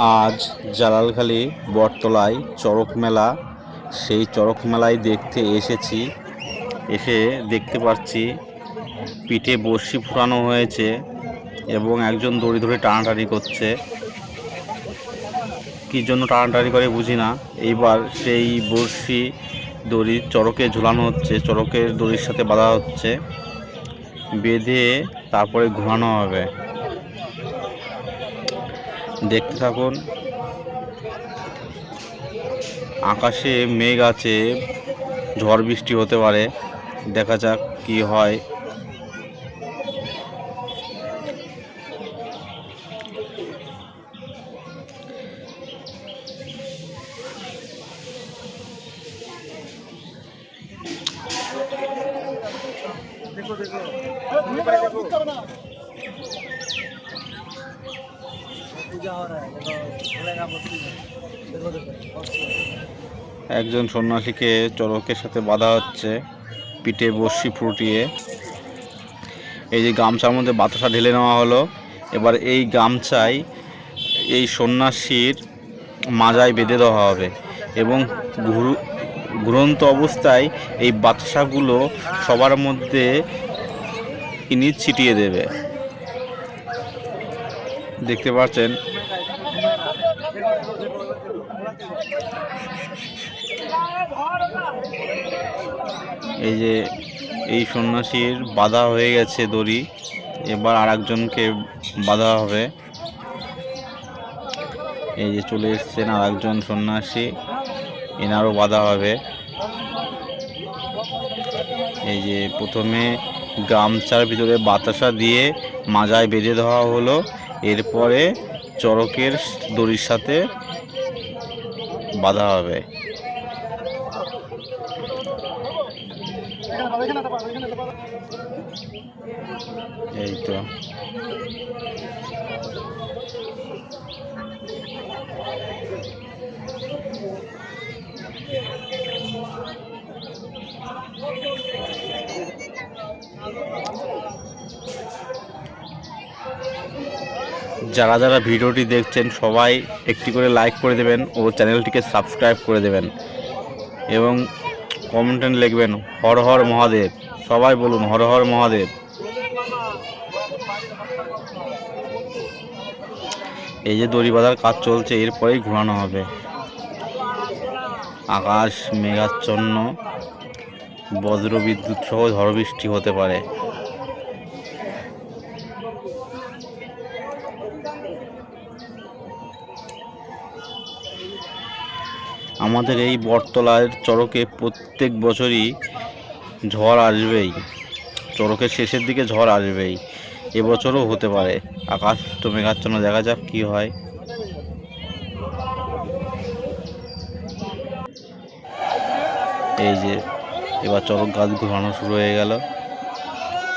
আজ জালালখালি বটতলায় চড়ক মেলা। সেই চড়ক মেলায় দেখতে এসেছি। এসে দেখতে পাচ্ছি, পিঠে বড়শি ফুরানো হয়েছে এবং একজন দড়ি ধরে টানাটানি করছে। কী জন্য টানাটানি করে বুঝি না। এইবার সেই বড়শি দড়ি চড়কে ঝুলানো হচ্ছে, চড়কের দড়ির সাথে বাঁধা হচ্ছে। বেঁধে তারপরে ঘোরানো হবে। দেখতে থাকুন। আকাশে মেঘ আছে ঝড় বৃষ্টি হতে পারে। দেখা যাক কি হয়। একজন সন্ন্যাসীকে চড়কের সাথে বাঁধা হচ্ছে, পিঠে বর্ষি ফুটিয়ে। এই যে গামছার মধ্যে বাতাসা ঢেলে নেওয়া হলো, এবার এই গামছায় এই সন্ন্যাসীর মাজায় বেঁধে দেওয়া হবে এবং ঘুর- ঘুরন্ত অবস্থায় এই বাতাসাগুলো সবার মধ্যে ইনি ছিটিয়ে দেবে। দেখতে পাচ্ছেন? এই যে এই সন্ন্যাসীর বাধা হয়ে গেছে দড়ি, এবার আর একজনকে বাধা হবে। এই যে চলে এসছেন আর একজন সন্ন্যাসী, এনারও বাধা হবে। এই যে প্রথমে গামছার ভিতরে বাতাসা দিয়ে মাজায় বেঁধে দেওয়া হলো, এরপরে চরকের দড়ির সাথে বাঁধা হবে। এই তো যারা যারা ভিডিওটি দেখছেন, সবাই একটি করে লাইক করে দেবেন ও চ্যানেলটিকে সাবস্ক্রাইব করে দেবেন। এবং কমেন্টে লিখবেন, হর হর মহাদেব। সবাই বলুন, হর হর মহাদেব। এই যে দড়ি বাঁধার কাজ চলছে, এরপরেই ঘোরানো হবে। আকাশ, মেঘাচ্ছন্ন বজ্র বিদ্যুৎ সহ ঝড় বৃষ্টি হতে পারে। আমাদের এই বটতলার চড়কে প্রত্যেক বছরই ঝড় আসবেই। চড়কের শেষের দিকে ঝড় আসবেই। এবছরও হতে পারে। আকাশ তো মেঘাচ্ছন্ন, দেখা যাক কি হয়। এই যে, এবার চড়ক গাছ ঘোরানো শুরু হয়ে গেল।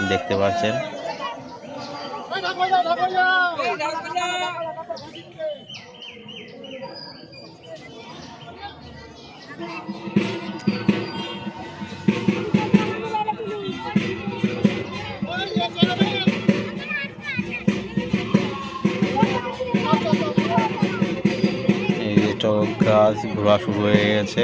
দেখতে পাচ্ছেন। এই যে গাছ ঘোরা শুরু হয়ে গেছে।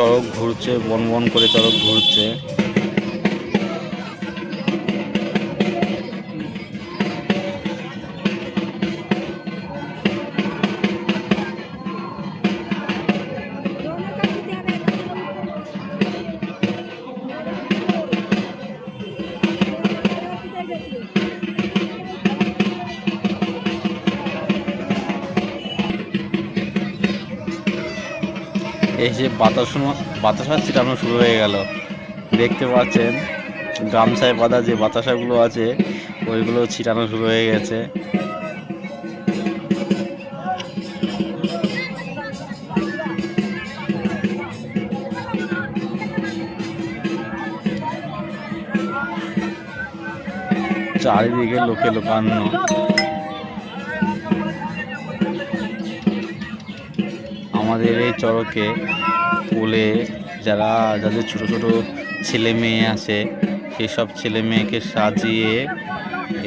চড়ক ঘুরছে বন বন করে চড়ক ঘুরছে। এই যে বাতাস বাতাসা ছিটানো শুরু হয়ে গেল। দেখতে পাচ্ছেন গামছায় বাঁধা যে বাতাসাগুলো আছে, ওইগুলো ছিটানো শুরু হয়ে গেছে। চারিদিকে লোকে লোকান্ন। আমাদের এই চড়কে কুলে যারা, যাদের ছোট ছোট ছেলে মেয়ে আছে সেই সব ছেলে মেয়েকে সাজিয়ে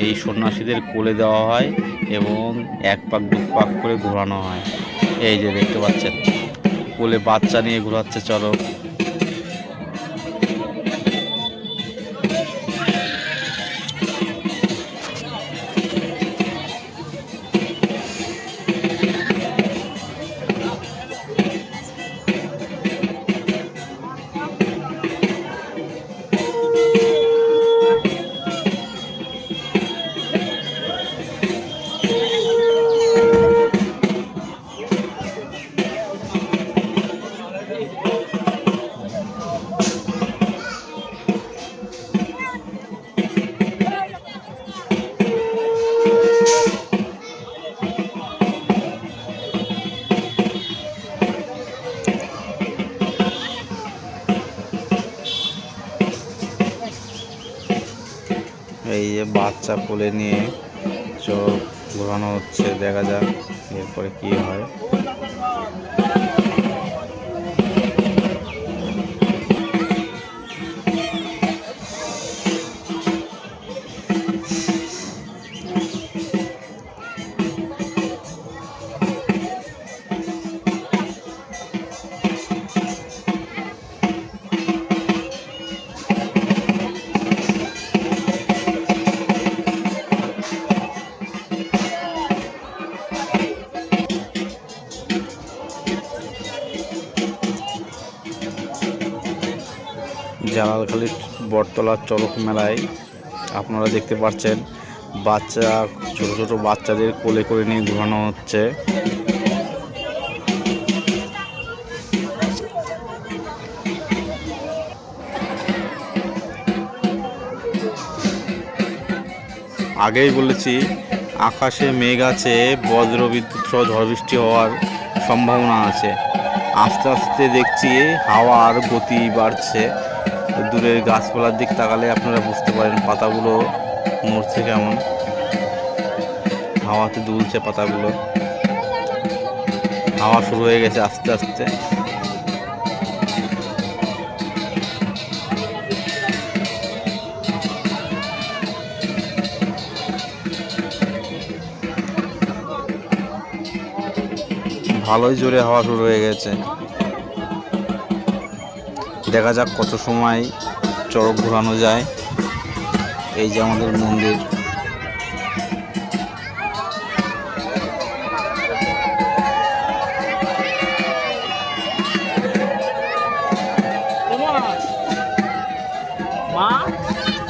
এই সন্ন্যাসীদের কোলে দেওয়া হয় এবং এক পাক, দু পাক করে ঘোরানো হয়। এই যে দেখতে পাচ্ছেন, কোলে বাচ্চা নিয়ে ঘোরাচ্ছে চড়ক বাচ্চা কোলে নিয়ে চোখ ঘোরানো হচ্ছে দেখা যাক এরপরে কি হয়। জালালখালির বটতলার চড়ক মেলায় আপনারা দেখতে পাচ্ছেন। বাচ্চা, ছোট ছোট বাচ্চাদের কোলে করে নিয়ে ঘোরানো হচ্ছে। আগেই বলেছি, আকাশে মেঘ আছে, বজ্র বিদ্যুৎ সহ ঝড় বৃষ্টি হওয়ার সম্ভাবনা আছে। আস্তে আস্তে দেখছি হাওয়ার গতি বাড়ছে। দূরের গাছপালার দিক তাকালে আপনারা বুঝতে পারেন পাতাগুলো নড়ছে কেমন। হাওয়াতে দুলছে পাতাগুলো। হাওয়া শুরু হয়ে গেছে আস্তে আস্তে। ভালোই জোরে হাওয়া শুরু হয়ে গেছে। দেখা যাক কত সময় চড়ক ঘোরানো যায়। এই যে আমাদের মন্দির।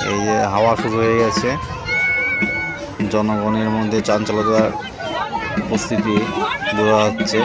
এই যে হাওয়া শুরু হয়ে গেছে। জনগণের মধ্যে চাঞ্চলতার উপস্থিতি বোঝা যাচ্ছে।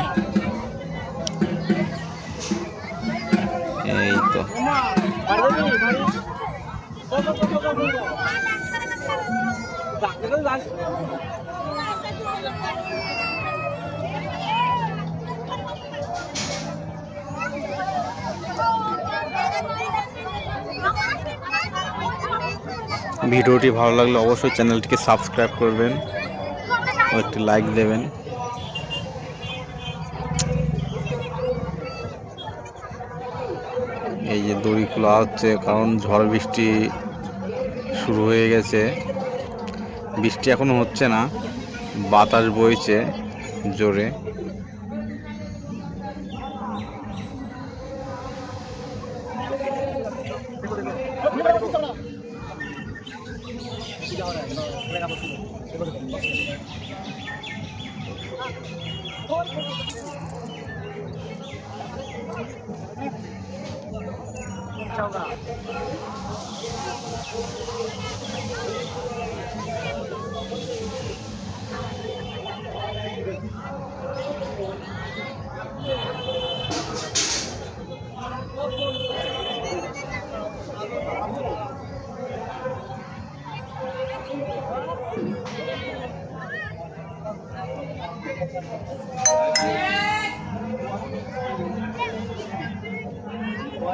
ভিডিওটি ভালো লাগলে অবশ্যই চ্যানেলটিকে সাবস্ক্রাইব করবেন ও একটি লাইক দেবেন। এই যে দড়ি খোলা হচ্ছে, কারণ ঝড় বৃষ্টি শুরু হয়ে গেছে। বৃষ্টি এখনও হচ্ছে না বাতাস বইছে জোরে।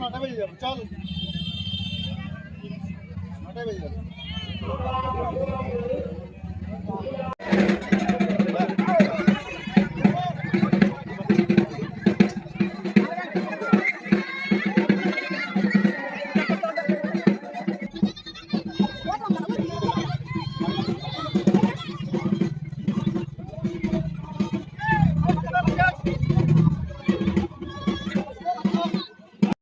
নটা বেজে যাবে চল। নটা বেজে যাবে।